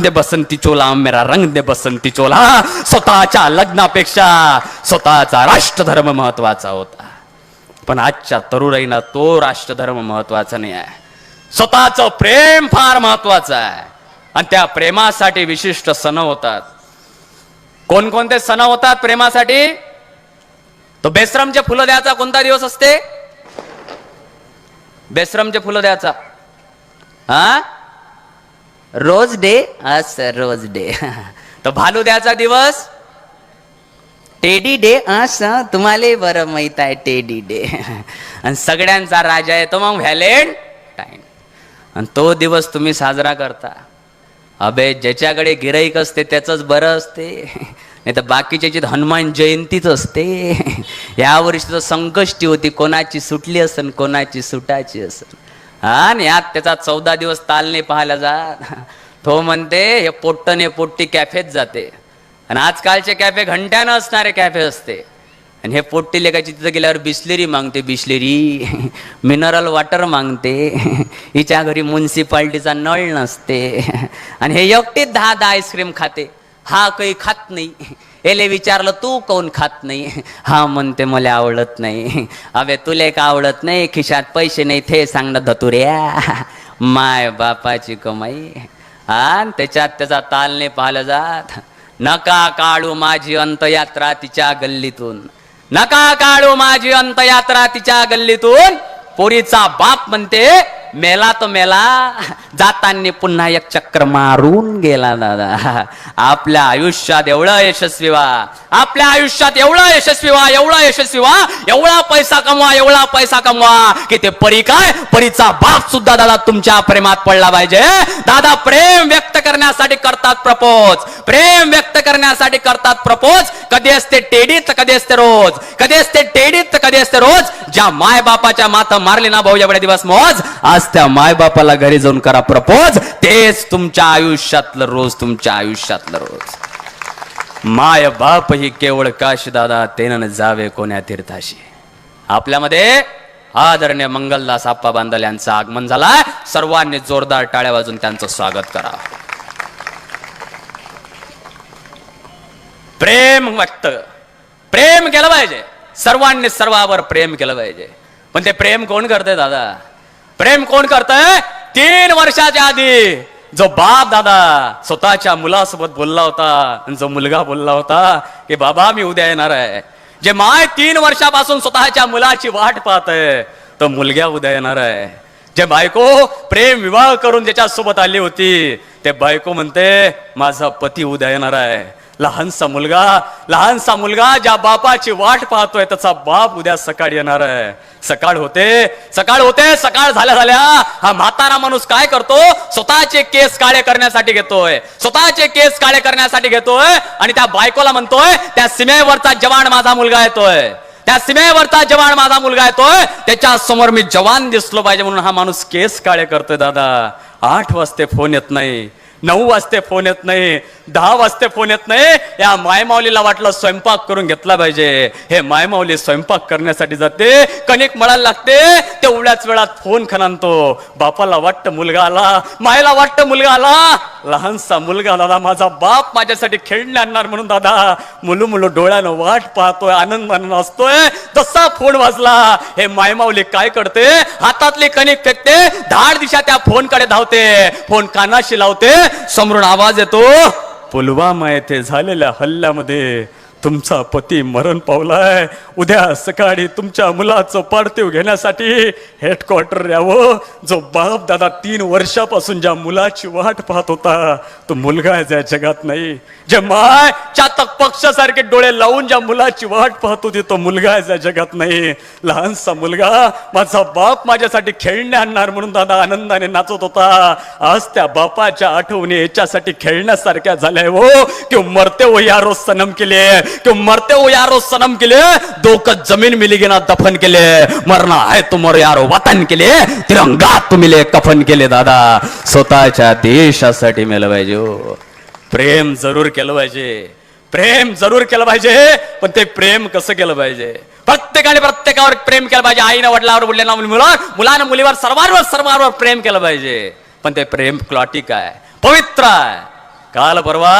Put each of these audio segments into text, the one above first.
दे बसंती चोला मेरा रंग दे बसंती चोला. स्वतःच्या लग्नापेक्षा स्वतःचा राष्ट्रधर्म महत्त्वाचा होता. पण आजच्या तरुणाईना तो राष्ट्रधर्म महत्त्वाचा नाही आहे. स्वतःचं प्रेम फार महत्वाचं आहे. आणि त्या प्रेमासाठी विशिष्ट सण होतात. कोणकोणते सण होतात प्रेमासाठी? तो बेसरमचे फुलं द्यायचा कोणता दिवस असते? बेसरमचे फुलं द्यायचा. हा? रोज डे अस रोज डे. तो भालू द्याचा दिवस. टेडी डे अस तुम्हाला बरं माहीत आहे टेडी डे. आणि सगळ्यांचा राजा आहे तो मग व्हॅलेंटाईन. आणि तो दिवस तुम्ही साजरा करता. अबे ज्याच्याकडे गिराईक असते त्याचंच बरं असते. नाही तर बाकीच्याची तर हनुमान जयंतीच असते. या वर्षी तर संकष्टी होती कोणाची सुटली असन कोणाची सुटायची असन. आणि यात त्याचा चौदा दिवस तालने पाहायला जात तो म्हणते हे पोट्टने पोट्टी कॅफेत जाते. आणि आजकालचे कॅफे घंट्यानं असणारे कॅफे असते. आणि हे पोट्टी लेखाची तिथं गेल्यावर बिस्लेरी मागते बिस्लेरी. मिनरल वॉटर मागते. हिच्या घरी म्युन्सिपाल्टीचा नळ नसते. आणि हे एकटीच दहा दहा आईस्क्रीम खाते. हा काही खात नाही. एले विचारलं तू कोण खात नाही? हा म्हणते मला आवडत नाही. अबे तुले का आवडत नाही खिशात पैसे नाही थे सांगणं धतुऱ्या माय बापाची कमाई. हा त्याच्यात त्याचा तालने पाहिलं जात. नका काढू माझी अंतयात्रा तिच्या गल्लीतून. नका काढू माझी अंतयात्रा तिच्या गल्लीतून. पोरीचा बाप म्हणते मेला तो मेला. जाताना पुन्हा एक चक्र मारून गेला दादा. आपल्या आयुष्यात एवढं यशस्वी व्हा. आपल्या आयुष्यात एवढं यशस्वी व्हा एवढा यशस्वी व्हा. एवढा पैसा कमवा एवढा पैसा कमवा. की ते परी काय? परीचा बाप सुद्धा दादा तुमच्या प्रेमात पडला पाहिजे. दादा प्रेम व्यक्त करण्यासाठी करतात प्रपोज. प्रेम व्यक्त करण्यासाठी करतात प्रपोज. कधी असते टेडीत तर कधी असते रोज. कधी असते टेडीत तर कधी असते रोज. ज्या माय बापाच्या माथ मारली ना भाऊ एवढे दिवस मोज. आज त्या मायबापाला घरी जाऊन करा प्रपोज. तेच तुमच्या आयुष्यातलं रोज तुमच्या आयुष्यातलं रोज. माय बाप ही केवळ काशी दादा तेनं जावे कोण्या तीर्थाशी. आपल्यामध्ये आदरणीय मंगलदास आप्पा बांदल यांचं आगमन झालाय. सर्वांनी जोरदार टाळ्या वाजून त्यांचं स्वागत करा. प्रेम व्यक्त. प्रेम केलं पाहिजे. सर्वांनी सर्वावर प्रेम केलं पाहिजे. पण ते प्रेम कोण करतंय दादा? प्रेम कोण करतंय? तीन वर्षाच्या आधी. जो बाप दादा स्वतःच्या मुलासोबत बोलला होता आणि जो मुलगा बोलला होता की बाबा मी उद्या येणार आहे. जे माय तीन वर्षापासून स्वतःच्या मुलाची वाट पाहत आहे तो मुलग्या उद्या येणार आहे. जे बायको प्रेम विवाह करून ज्याच्या सोबत आली होती ते बायको म्हणते माझा पती उद्या येणार आहे. लहानसा मुलगा लहानसा मुलगा ज्या बापाची वाट पाहतोय त्याचा बाप उद्या सकाळी येणार आहे. सकाळ होते सकाळ होते सकाळ झाल्या झाल्या हा म्हातारा माणूस काय करतो? स्वतःचे केस काळे करण्यासाठी घेतोय. स्वतःचे केस काळे करण्यासाठी घेतोय आणि त्या बायकोला म्हणतोय त्या सीमेवरचा जवान माझा मुलगा येतोय. त्या सीमेवरचा जवान माझा मुलगा येतोय. त्याच्यासमोर मी जवान दिसलो पाहिजे म्हणून हा माणूस केस काळे करतोय दादा आठ वाजते फोन येत नाही. नऊ वाजते फोन येत नाही दहा वाजते फोन येत नाही. या मायमाऊलीला वाटलं स्वयंपाक करून घेतला पाहिजे. हे मायमाऊली स्वयंपाक करण्यासाठी जाते कणिक मळायला लागते तेवढ्याच वेळात फोन खणानतो बापाला वाटतं मुलगा आला मायला वाटतं मुलगा आला. लहानसा मुलगा दादा माझा बाप माझ्यासाठी खेळणे आणणार म्हणून दादा. मुलू मुलू डोळ्यानं वाट पाहतोय आनंदानं असतोय. तसा फोन वाजला हे मायमाऊली काय करते? हातातली कणिक फेकते धाड दिशा त्या फोनकडे धावते. फोन कानाशी लावते समोरून आवाज येतो. पुलवामा येथे झालेल्या हल्ल्यामध्ये तुमचा पती मरण पावलाय. उद्या सकाळी तुमच्या मुलाचं पार्थिव घेण्यासाठी हेडक्वार्टर यावं. जो बाप दादा तीन वर्षापासून ज्या मुलाची वाट पाहत होता तो मुलगा आहे ज्या जगात नाही जे माय चातक पक्षासारखे डोळे लावून ज्या मुलाची वाट पाहत होती तो मुलगा आहे ज्या जगात नाही. लहानसा मुलगा माझा बाप माझ्यासाठी खेळणे आणणार म्हणून दादा आनंदाने नाचत होता. आज त्या बापाच्या आठवणी याच्यासाठी खेळण्यासारख्या झाल्या हो. किंवा मरते हो यारो सनम केले कि मरते हो यारो सनम केले दो कद जमीन मिलेगी ना दफन केले मरना है तुमर यारो वतन केले तिरंगा तुम्ही कफन केले दादा। स्वतःच्या देशासाठी मेलं पाहिजे हो। प्रेम जरूर केलं पाहिजे। प्रेम जरूर केलं पाहिजे पण ते प्रेम कसं केलं पाहिजे? प्रत्येकाने प्रत्येकावर प्रेम केलं पाहिजे. आईनं वडिलावर मुलांना मुलावर मुलानं मुलीवर सर्वांवर सर्वांवर प्रेम केलं पाहिजे. पण ते प्रेम क्लॉटिक आहे पवित्र आहे. काल परवा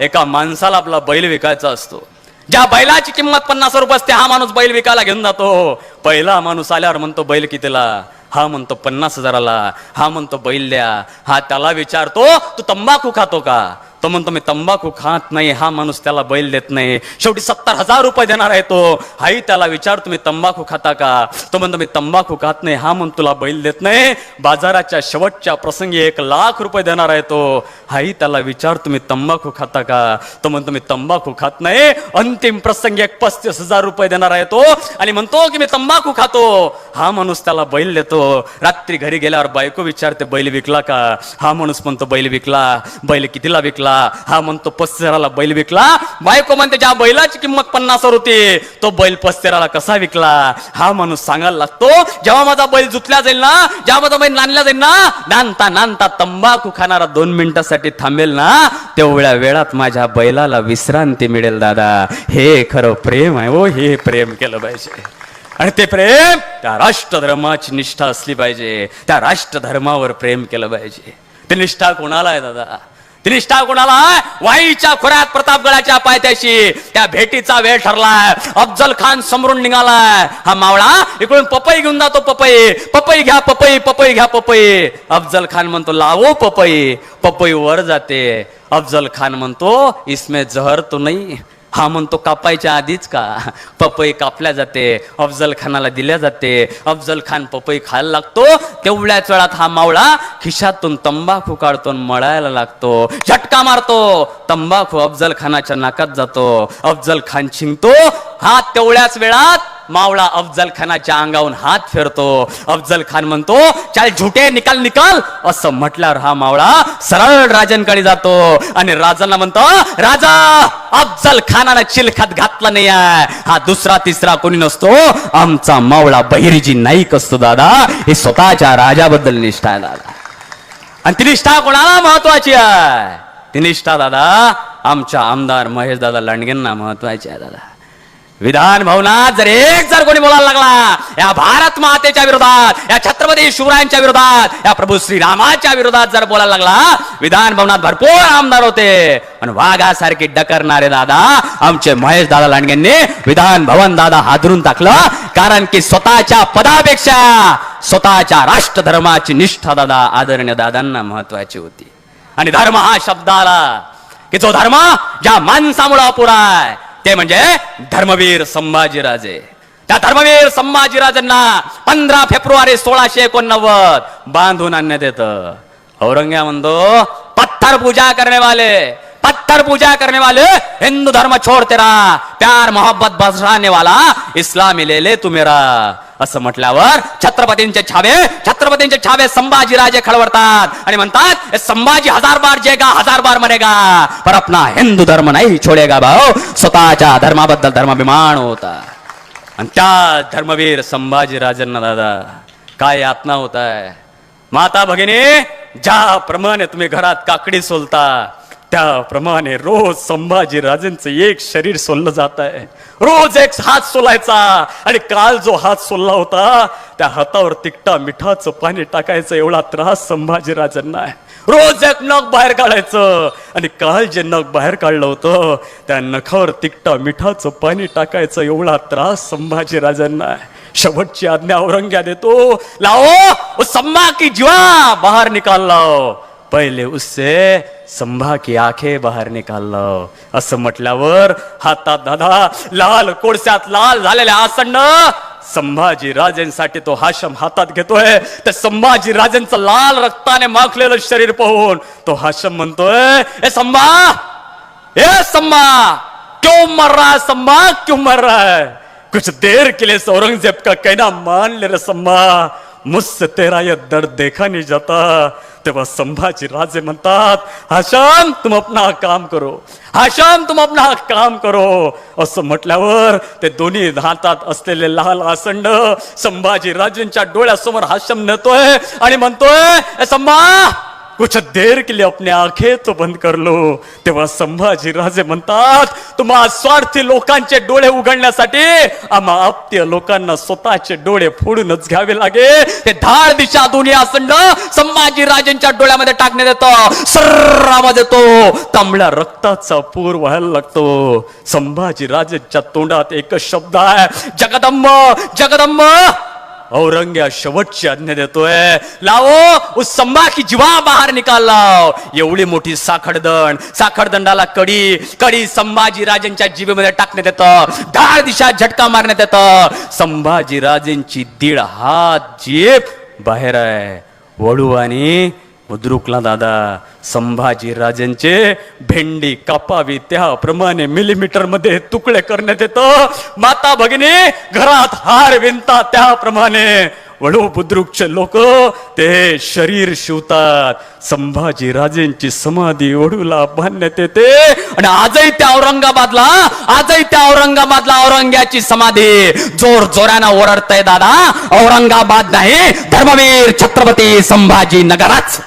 एका माणसाला आपला बैल विकायचा असतो. ज्या बैलाची किंमत पन्नास रुपये असते हा माणूस बैल विकायला घेऊन जातो. पहिला माणूस आल्यावर म्हणतो बैल कितीला? हा म्हणतो पन्नास हजाराला. हा म्हणतो बैल द्या. हा त्याला विचारतो तू तंबाखू खातो का? तो म्हणतो मी तंबाखू खात नाही हा माणूस त्याला बैल देत नाही. शेवटी सत्तर हजार रुपये देणार आहे तो. हाही त्याला विचार तुम्ही तंबाखू खाता का? तो म्हणतो मी तंबाखू खात नाही हा म्हणून तुला बैल देत नाही. बाजाराच्या शेवटच्या प्रसंगी एक लाख रुपये देणार आहे तो. हाही त्याला विचार तुम्ही तंबाखू खाता का? तो म्हणतो मी तंबाखू खात नाही. अंतिम प्रसंगी एक पस्तीस हजार रुपये देणार आहे तो. आणि म्हणतो की मी तंबाखू खातो. हा माणूस त्याला बैल देतो. रात्री घरी गेल्यावर बायको विचारते बैल विकला का? हा माणूस म्हणतो बैल विकला. बैल कितीला विकला? हा म्हणतो पस्तेराला बैल विकला. बायको म्हणते ज्या बैलाची किंमत पन्नास होती तो बैल पस्तेराला कसा विकला? हा माणूस सांगायला लागतो जेव्हा माझा बैल जुतल्या जाईल ना जेव्हा माझा बैल नांदला जाईल ना नांदता नांदता तंबाखू खाणारा दोन मिनिटासाठी थांबेल ना तेवढ्या वेळात माझ्या बैलाला विश्रांती मिळेल दादा. हे खरं प्रेम आहे हो हे प्रेम केलं पाहिजे. आणि ते प्रेम त्या राष्ट्रधर्माची निष्ठा असली पाहिजे त्या राष्ट्रधर्मावर प्रेम केलं पाहिजे. ते निष्ठा कोणाला आहे दादा? त्रिष्ठा कोणाला वाईच्या खोऱ्यात प्रतापगडाच्या पायथ्याशी. त्या भेटीचा वेळ ठरलाय. अफजल खान समरून निघालाय. हा मावळा इकडून पपई घेऊन जातो पपई. पपई घ्या पपई पपई घ्या पपई. अफजल खान म्हणतो लावो पपई. पपई वर जाते. अफजल खान म्हणतो इसमे जहर तो नाही. हा म्हणतो कापायच्या आधीच का? पपई कापल्या जाते अफजल खानाला दिल्या जाते अफजल खान पपई खायला लागतो तेवढ्याच वेळात हा मावळा खिशातून तंबाखू काढतो मळायला लागतो. झटका मारतो तंबाखू अफजल खानाच्या नाकात जातो अफजल खान छिंगतो हा तेवढ्याच वेळात मावळा अफजल खानाच्या अंगावून हात फिरतो. अफजल खान म्हणतो चाल झुटे निकाल निकाल. असं म्हटल्यावर हा मावळा सरळ राजांकडे जातो. आणि राजांना म्हणतो राजा अफजल खानानं चिलखात घातला नाही हा दुसरा तिसरा कोणी नसतो. आमचा मावळा बहिरीजी नाईक असतो दादा. हे स्वतःच्या राजाबद्दल निष्ठा आहे दादा. आणि ती निष्ठा कोणाला महत्वाची आहे? ती निष्ठा दादा आमच्या आमदार महेश दादा लांडगेंना महत्वाची आहे दादा. विधान भवनात जर एक जर कोणी बोलायला लागला या भारत मातेच्या विरोधात या छत्रपती शिवरायांच्या विरोधात या प्रभू श्रीरामाच्या विरोधात जर बोलायला लागला विधान भवनात भरपूर आमदार होते. पण वाघासारखे डकरणारे दादा आमचे महेश दादा लांडगेंनी विधान भवन दादा हादरून टाकलं कारण की स्वतःच्या पदापेक्षा स्वतःच्या राष्ट्रधर्माची निष्ठा दादा आदरणीय दादांना महत्वाची होती. आणि धर्म हा शब्द आला की जो धर्म ज्या माणसामुळे अपुरा आहे ते म्हणजे धर्मवीर संभाजीराजे. त्या धर्मवीर संभाजीराजांना पंधरा फेब्रुवारी सोळाशे एकोणनव्वद बांधून आणण्यात येतं. औरंग्या म्हणतो पत्थर पूजा करने वाले पत्थर पूजा करने वाले हिंदू धर्म छोड़ तेरा प्यार मोहब्बत बसराने वाला इस्लामी ले ले तू मेरा असं म्हटल्यावर छत्रपतींचे छावे छत्रपतींचे छावे संभाजीराजे खळवडतात आणि म्हणतात संभाजी हजार बार जेगा हजार बार मरेगा पर अपना हिंदू धर्म नाही छोडेगा भाऊ. स्वतःच्या धर्माबद्दल धर्माभिमान होता. आणि त्या धर्मवीर संभाजीराजांना दादा काय यातना होत आहे माता भगिनी ज्याप्रमाणे तुम्ही घरात काकडी सोलता त्याप्रमाणे रोज संभाजी राजेंचं एक शरीर सोललं जात आहे रोज एक हात सोलायचा आणि काल जो हात सोलला होता त्या हातावर तिकटा मिठाचं पाणी टाकायचं एवढा त्रास संभाजी राजांना आहे. रोज एक नख बाहेर काढायचं आणि काल जे नख बाहेर काढलं होतं त्या नखावर तिकटा मिठाचं पाणी टाकायचं एवढा त्रास संभाजी राजांना आहे. शेवटची आज्ञा औरंग्या देतो लाओ वो सम्मा की जीवा बाहेर निकाल लाओ. पहिले उससे संभा की आखे बाहेर निकाललं असं म्हटल्यावर हातात दादा लाल कोळशात लाल झालेल्या आसन्न संभाजी राजेंसाठी तो हाशम हातात घेतोय. तर संभाजी राजेंचं लाल रक्ताने माखलेलं शरीर पाहून तो हाशम म्हणतोय ए संभा ए संभा क्यों मर रहा है संभा क्यों मर रहा है? कुछ देर के लिए औरंगजेब का कहना मान ले रे संभा। मुझसे तेरा यह दर्द देखा नहीं जाता। तेव्हा संभाजी राजे म्हणतात हाशम तुम अपना काम करो। हाशम तुम अपना काम करो। असं म्हटल्यावर ते दोन्ही हातात असलेले लाल आसंड संभाजी राजेंच्या डोळ्यासमोर हाशम नेतोय आणि म्हणतोय संभा कुछ देर के लिए अपने आंखें तो बंद कर लो। तेव्हा संभाजी राजे म्हणतात तुम्हा स्वार्थी लोकांचे डोळे उघडण्यासाठी आम्हा आप्त्य लोकांना स्वतःचे डोळे फोडूनच घ्यावे लागे. हे धाड दिशा दोन्ही असंड संभाजी राजेंच्या डोळ्यामध्ये टाकण्यात येतो. सर्र देतो तांबड्या रक्ताचा पूर व्हायला लागतो. संभाजी राजेंच्या तोंडात एकच शब्द आहे जगदंब जगदंब औरंग्या शेवटची आज्ञा देतोय. लावो उस संभा की जीवा बाहेर निकाल लाव. एवढी मोठी साखरदंड साखरदंडाला कडी कडी संभाजी राजेंच्या जीवेमध्ये टाकण्यात येतं. डाळ दिशा झटका मारण्यात येतं. संभाजी राजेंची दीड हात जीप बाहेर आहे. वडू आणि बुद्रुकला दादा संभाजी राजेंचे भेंडी कापावी त्याप्रमाणे मिलीमीटरमध्ये तुकडे करण्यात येतं. माता भगिनी घरात हार विणतात त्याप्रमाणे वडू बुद्रुकचे लोक ते शरीर शिवतात. संभाजी राजेंची समाधी वडूला बांधण्यात येते. आणि आजही त्या औरंगाबादला आजही त्या औरंगाबादला औरंग्याची समाधी जोर जोरानं ओरडतय दादा. औरंगाबाद नाही धर्मवीर छत्रपती संभाजी नगरच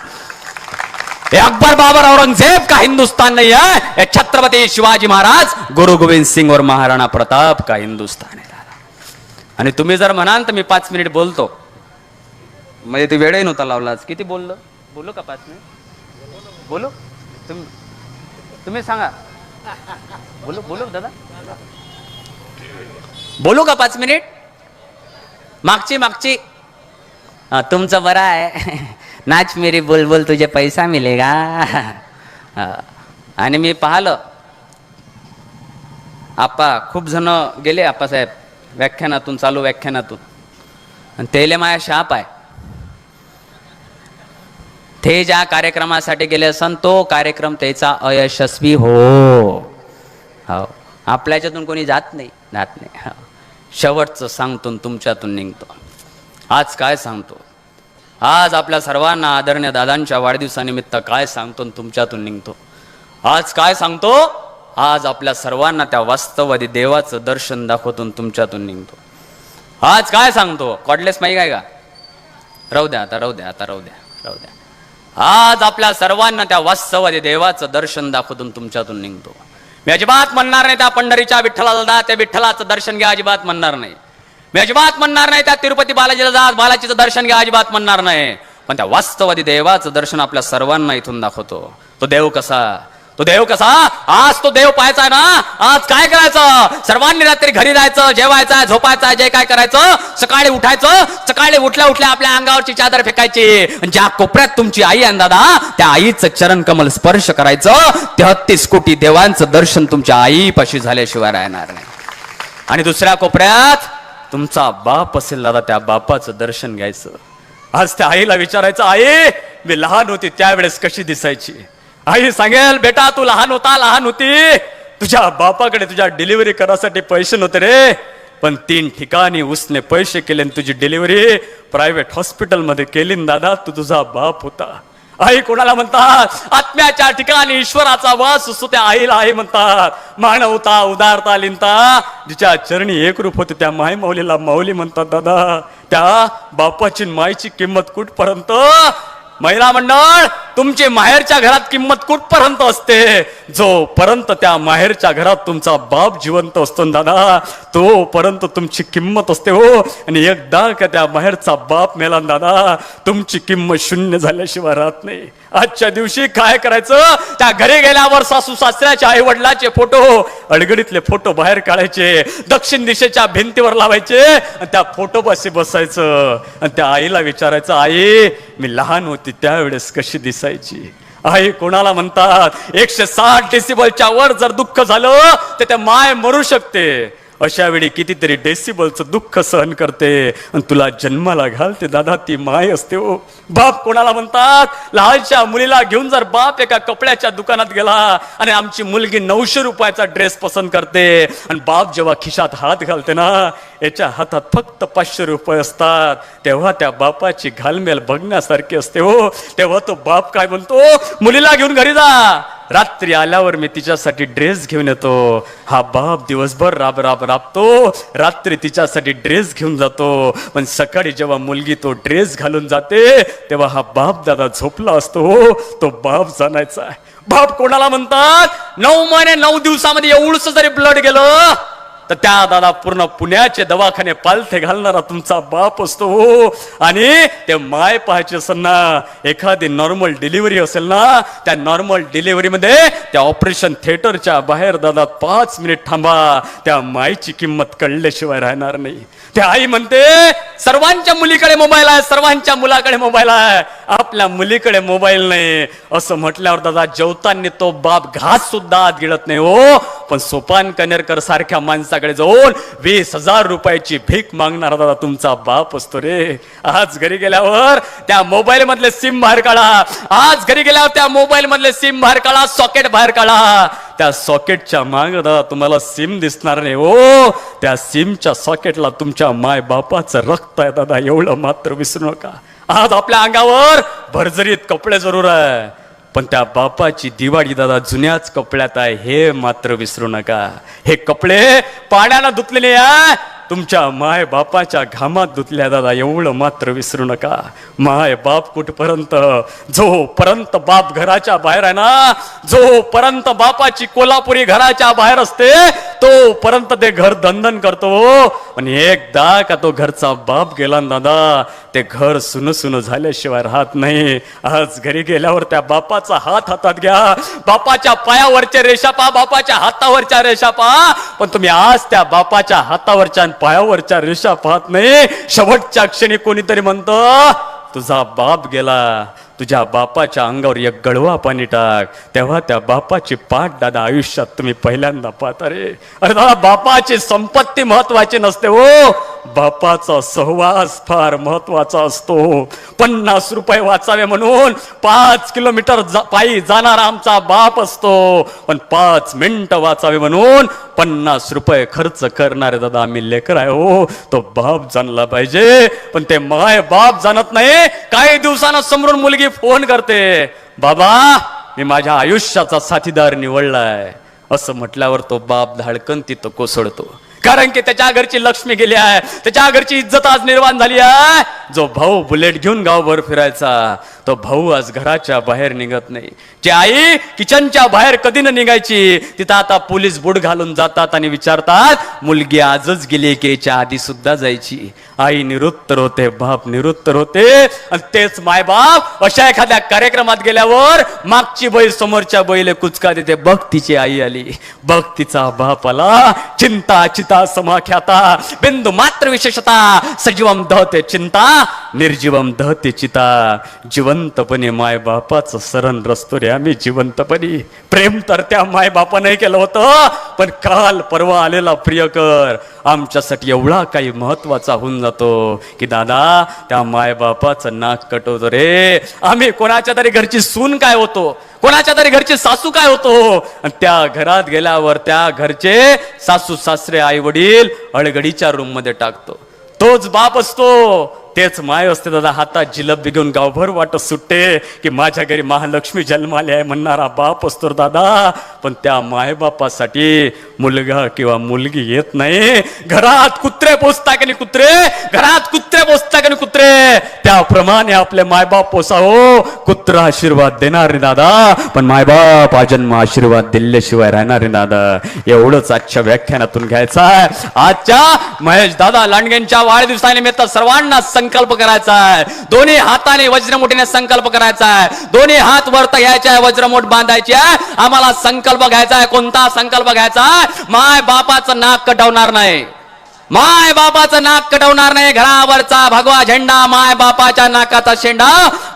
अकबर बाबर औरंगजेब का हिंदुस्तान नहीं है छत्रपति छत्रपती शिवाजी महाराज गुरु गोविंद सिंह और महाराणा प्रताप का हिंदुस्तान आहे दादा? आणि तुम्ही जर म्हणाल तर मी पाच मिनिट बोलतो. म्हणजे ते वेळही नव्हता लावलाच किती बोललो? बोलू का पाच मिनिट? बोलू? तुम्ही तुम्ही सांगा. बोलू बोलू दादा. बोलू का पाच मिनिट? मागची मागची. तुमचं बरं आहे. नाच मेरी बुलबुल तुझे पैसा मिलेगा. हा. आणि मी पाहिलं. आप्पा खूप जण गेले आप्पासाहेब व्याख्यानातून चालू व्याख्यानातून. आणि तेले माया शाप आहे. ते ज्या कार्यक्रमासाठी गेले असन तो कार्यक्रम त्याचा अयशस्वी हो. हो. आपल्याच्यातून कोणी जात नाही जात नाही. हो. शेवटचं सांगतो आणि तुमच्यातून निघतो. आज काय सांगतो? आज आपल्या सर्वांना आदरणीय दादांच्या वाढदिवसानिमित्त काय सांगतो तुमच्यातून निघतो. आज काय सांगतो? आज आपल्या सर्वांना त्या वास्तववादी देवाचं दर्शन दाखवतून तुमच्यातून निघतो. आज काय सांगतो? कॉडलेस माहीत आहे का? राहू द्या आता राहू द्या आता राहू द्या राहू द्या. आज आपल्या सर्वांना त्या वास्तवादी देवाचं दर्शन दाखवतून तुमच्यातून निघतो. मी अजिबात म्हणणार नाही त्या पंढरीच्या विठ्ठलाला जा त्या विठ्ठलाचं दर्शन घ्या अजिबात म्हणणार नाही. मी अजिबात म्हणणार नाही त्या तिरुपती बालाजीला जा बालाजीचं दर्शन घ्या अजिबात म्हणणार नाही. पण त्या वास्तवादी देवाचं दर्शन आपल्या सर्वांना इथून दाखवतो. तो देव कसा? तो देव कसा? आज तो देव पाहायचा ना? आज काय करायचं? सर्वांनी रात्री घरी जायचं जेवायचं झोपायचं जे काय करायचं सकाळी उठायचं सकाळी उठल्या उठल्या आपल्या अंगावरची चादर फेकायची. ज्या कोपऱ्यात तुमची आई आहे दादा त्या आईचं चरण कमल स्पर्श करायचं तेहत्तीस कोटी देवांचं दर्शन तुमच्या आईपाशी झाल्याशिवाय राहणार नाही. आणि दुसऱ्या कोपऱ्यात तुमचा बाप असेल दादा त्या बापाचं दर्शन घ्यायचं. आज त्या आईला विचारायचं आई मी लहान होती त्यावेळेस कशी दिसायची? आई सांगेल बेटा तू लहान होता लहान होती. तुझ्या बापाकडे तुझ्या डिलिव्हरी करासाठी पैसे नव्हते रे. पण तीन ठिकाणी उसने पैसे केले आणि तुझी डिलिव्हरी प्रायव्हेट हॉस्पिटलमध्ये केली दादा तू तुझा बाप होता. आई कोणाला म्हणतात? आत्म्याच्या ठिकाणी ईश्वराचा वास असतो त्या आईला आई म्हणतात. मानवता उदारता लिंता जिच्या चरणी एकरूप होते त्या माय माऊलीला माऊली म्हणतात दादा त्या बापाची मायची माईची किंमत कुठपर्यंत महिला मंडळ तुमची माहेरच्या घरात किंमत कुठपर्यंत असते? जोपर्यंत त्या माहेरच्या घरात तुमचा बाप जिवंत असतो दादा तोपर्यंत तुमची किंमत असते हो. आणि एकदा का त्या माहेरचा बाप मेला दादा तुमची किंमत शून्य झाल्याशिवाय राहत नाही. आजच्या दिवशी काय करायचं? त्या घरी गेल्यावर सासू सासऱ्याच्या आई वडिलाचे फोटो अडगडीतले फोटो बाहेर काढायचे दक्षिण दिशेच्या भिंतीवर लावायचे आणि त्या फोटो पाशी बसायचं. आणि त्या आईला विचारायचं आई मी लहान होती त्यावेळेस कशी दिसायची? आई कोणाला म्हणतात? एकशे साठ डेसिबलच्या वर जर दुःख झालं तर त्या माय मरू शकते. अशा वेळी कितीतरी डेसिबलचं दुःख सहन करते. आणि तुला जन्माला घालते दादा ती माय असते हो. बाप कोणाला म्हणतात? लहानशा मुलीला घेऊन जर बाप एका कपड्याच्या दुकानात गेला आणि आमची मुलगी नऊशे रुपयाचा ड्रेस पसंत करते आणि बाप जेव्हा खिशात हात घालते ना याच्या हातात फक्त पाचशे रुपये असतात. तेव्हा त्या बापाची घालमेल बघण्यासारखी असते हो. तेव्हा तो बाप काय म्हणतो? मुलीला घेऊन घरी जा. रात्री आल्यावर मी तिच्यासाठी ड्रेस घेऊन येतो. हा बाप दिवसभर राब राब राबतो. रात्री तिच्यासाठी ड्रेस घेऊन जातो. पण सकाळी जेव्हा मुलगी तो ड्रेस घालून जाते तेव्हा हा बाप दादा झोपला असतो. तो बाप जाणायचा बाप कोणाला म्हणतात? नऊ महिने नऊ दिवसामध्ये एवढंच जरी ब्लड गेलं तर त्या दादा पूर्ण पुण्याचे दवाखाने पालथे घालणारा तुमचा बाप असतो हो. आणि ते माय पाहायचे असेल ना एखादी नॉर्मल डिलिव्हरी असेल ना त्या नॉर्मल डिलिव्हरीमध्ये त्या ऑपरेशन थिएटरच्या बाहेर दादा पाच मिनिट थांबा. त्या मायची किंमत कळल्याशिवाय राहणार नाही. त्या आई म्हणते सर्वांच्या मुलीकडे मोबाईल आहे सर्वांच्या मुलाकडे मोबाईल आहे. आपल्या मुलीकडे मोबाईल नाही. असं म्हटल्यावर दादा जेवताना तो बाप घास सुद्धा आत गिळत नाही हो. पण सोपान कनेरकर सारख्या माणसाकडे जाऊन वीस हजार रुपयाची भीक मागणारा दादा तुमचा बाप असतो रे. आज घरी गेल्यावर त्या मोबाईल मधले सिम बाहेर काढा. आज घरी गेल्यावर त्या मोबाईल मधले सिम बाहेर काढा सॉकेट बाहेर काढा. त्या सॉकेटच्या माग दादा तुम्हाला सिम दिसणार नाही ओ त्या सिमच्या सॉकेटला तुमच्या माय बापाचं रक्त आहे दादा. एवढं मात्र विसरू नका. आज आपल्या अंगावर भरजरीत कपडे जरूर आहे. पण त्या बापाची दिवाळी दादा जुन्याच कपड्यात आहे हे मात्र विसरू नका. हे कपडे पाण्याला धुतलेले आहे तुमच्या माय बापाच्या घामात धुतल्या दादा एवढं मात्र विसरू नका. माय बाप कुठपर्यंत? जोपर्यंत बाप घराच्या बाहेर आहे ना जोपर्यंत बापाची कोल्हापुरी घराच्या बाहेर असते तोपर्यंत ते घर दंदन करतो. आणि एकदा का तो घरचा बाप गेला दादा ते घर सुन सुन झाल्याशिवाय राहत नाही. आज घरी गेल्यावर त्या बापाचा हात हातात घ्या. बापाच्या पायावरच्या रेषा पहा बापाच्या हातावरच्या रेषा पहा. पण तुम्ही आज त्या बापाच्या हातावरच्या पायावरच्या रेषा पाहत नाही. शेवटच्या क्षणी कोणीतरी म्हणतो तुझा बाप गेला. तुझ्या बापाच्या अंगावर एक गळवा पाणी टाक. तेव्हा त्या बापाची पाठ दादा आयुष्यात तुम्ही पहिल्यांदा पाहता रे. अरे दादा बापाची संपत्ती महत्वाची नसते हो. बापाचा सहवास फार महत्त्वाचा असतो. पन्नास रुपये वाचावे म्हणून पाच किलोमीटर जा- पायी जाणारा आमचा बाप असतो. पण पाच मिनिटं वाचावे म्हणून पन्नास रुपये खर्च करणारे दादा आम्ही लेकर आहे हो. तो बाप जाणला पाहिजे. पण ते माय बाप जाणत नाही. काही दिवसानं समोरून मुलगी फोन करते. बाबा मी माझ्या आयुष्याचा साथीदार निवडलाय. असं म्हटल्यावर तो बाप धाडकन तिथं कोसळतो. कारण की त्याच्या घरची लक्ष्मी गेली आहे. त्याच्या घरची इज्जत आज निर्माण झाली आहे. जो भाऊ बुलेट घेऊन गावभर फिरायचा तो भाऊ आज घराच्या बाहेर निघत नाही. जे आई किचनच्या बाहेर कधी न निघायची तिथं आता पोलीस बुट घालून जातात आणि विचारतात मुलगी आजच गेली की याच्या आधी सुद्धा जायची. आई निरुत्तर होते बाप निरुत्तर होते आणि तेच मायबाप अशा एखाद्या कार्यक्रमात गेल्यावर मागची बैल समोरच्या बैल कुचका देते. बघ तिची आई आली. बघ तिचा बाप आला. चिंता चिता समाख्याता बिंदू मात्र विशेषता सजीवम दहते चिंता निर्जीवम दहते चिता. जिवंतपणे माय बापाचं सरण रचतो रे आम्ही जिवंतपणे. प्रेम तर त्या माय बापाने केलं होतं पण काल परवा आलेला प्रियकर आमच्यासाठी एवढा काही महत्त्वाचा होऊन जातो की दादा त्या माय बापाचं नाक कटवतो रे. आम्ही कोणाच्या तरी घरची सून काय होतो? कोणाच्या तरी घरची सासू काय होतो? आणि त्या घरात गेल्यावर त्या घरचे सासू सासरे आई वडील हळगडीच्या रूममध्ये टाकतो. तोच बाप असतो. तेच माय असते दादा हातात जिलबी घेऊन गावभर वाटत सुटते की माझ्या घरी महालक्ष्मी जन्माले आहे म्हणणारा बाप असतो दादा. पण त्या मायबापासाठी मुलगा किंवा मुलगी येत नाही. घरात कुत्रे पोचता की नाही कुत्रे? घरात कुत्रे पोचता की कुत्रे? त्याप्रमाणे आपले मायबाप पोसावो. कुत्रा आशीर्वाद देणार रे दादा. पण मायबाप आजन्म आशीर्वाद दिल्याशिवाय राहणार रे दादा. एवढंच आजच्या व्याख्यानातून घ्यायचा आहे. आजच्या महेश दादा लांडगेंच्या वाढदिवसानिमित्त सर्वांना संकल्प करायचा आहे. दोन्ही हाताने वज्रमुठीने संकल्प करायचा आहे. दोन्ही हात वरत घ्यायचे आहे वज्रमुठ बांधायची आहे. आम्हाला संकल्प घ्यायचा आहे. कोणता संकल्प घ्यायचा आहे? माय बापाचं नाक कटवणार नाही. माय बापाचं नाक कटवणार नाही घरावरचा भगवा झेंडा माय बापाच्या नाकाचा शेंडा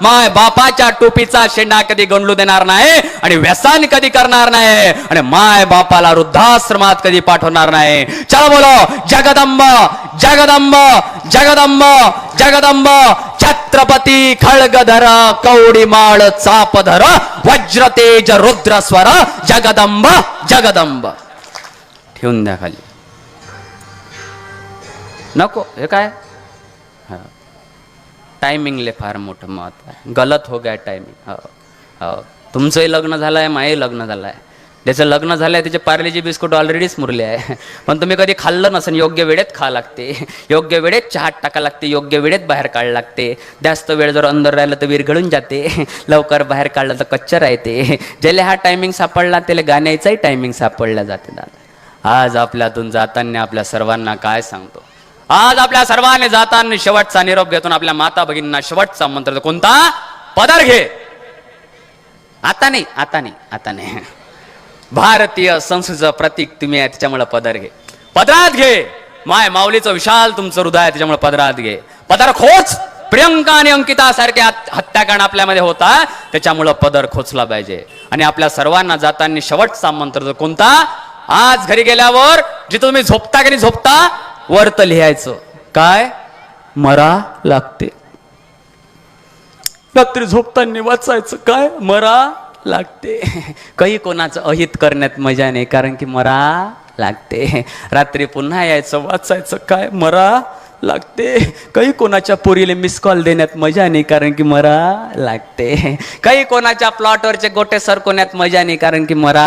माय बापाच्या टोपीचा शेंडा कधी गंडलू देणार नाही आणि व्यसन कधी करणार नाही आणि माय बापाला वृद्धाश्रमात कधी पाठवणार नाही. चला बोलो जगदंब जगदंब जगदंब जगदंब छत्रपती खळगधर कवडी माळ चापधर वज्रतेज रुद्रस्वर जगदंब जगदंब. ठेवून द्या खाली. नको हे काय? टायमिंगले फार मोठं महत्त्व आहे. गलत हो गया टायमिंग हो हो. तुमचंही लग्न झालं आहे माझंही लग्न झालं आहे त्याचं लग्न झालं आहे त्याचे पार्लेजी बिस्कुट ऑलरेडीच मुरले आहे. पण तुम्ही कधी खाल्लं नसेल योग्य वेळेत खा लागते. योग्य वेळेत चहात टाका लागते योग्य वेळेत बाहेर काढ लागते. जास्त वेळ जर अंदर राहिलं तर विरघळून जाते. लवकर बाहेर काढलं तर कच्चर राहते. ज्याला हा टायमिंग सापडला त्याला गाण्याचाही टायमिंग सापडला जाते दादा. आज आपल्यातून जाताना आपल्या सर्वांना काय सांगतो? आज आपल्या सर्वांनी जाताना शेवटचा निरोप घेतून आपल्या माता भगिनींना शेवटचा मंत्र कोणता? पदर घे. आता नाही आता नाही आता नाही. भारतीय संस्कृतीचं प्रतीक तुम्ही आहे त्याच्यामुळे पदर घे. पदरात घे. माय माऊलीचं विशाल तुमचं हृदय आहे त्याच्यामुळे पदरात घे. पदर खोच. प्रियंका आणि अंकिता सारखे हत्याकांड आपल्यामध्ये होता त्याच्यामुळं पदर खोचला पाहिजे. आणि आपल्या सर्वांना जाताना शेवटचा मंत्र कोणता? आज घरी गेल्यावर जिथं तुम्ही झोपता की नाही झोपता? वर्त लिहायचं. काय? मरा लागते. रात्री झोपताना वाचायचं काय? मरा लागते. काही कोणाचं अहित करण्यात मजा नाही कारण की मरा लागते. रात्री पुन्हा यायचं वाचायचं काय? मरा लागते. काही कोणाच्या पोरीले मिस कॉल देण्यात मजा नाही कारण की मरा लागते. काही कोणाच्या प्लॉटवरचे गोटे सरकवण्यात मजा नाही कारण की मरा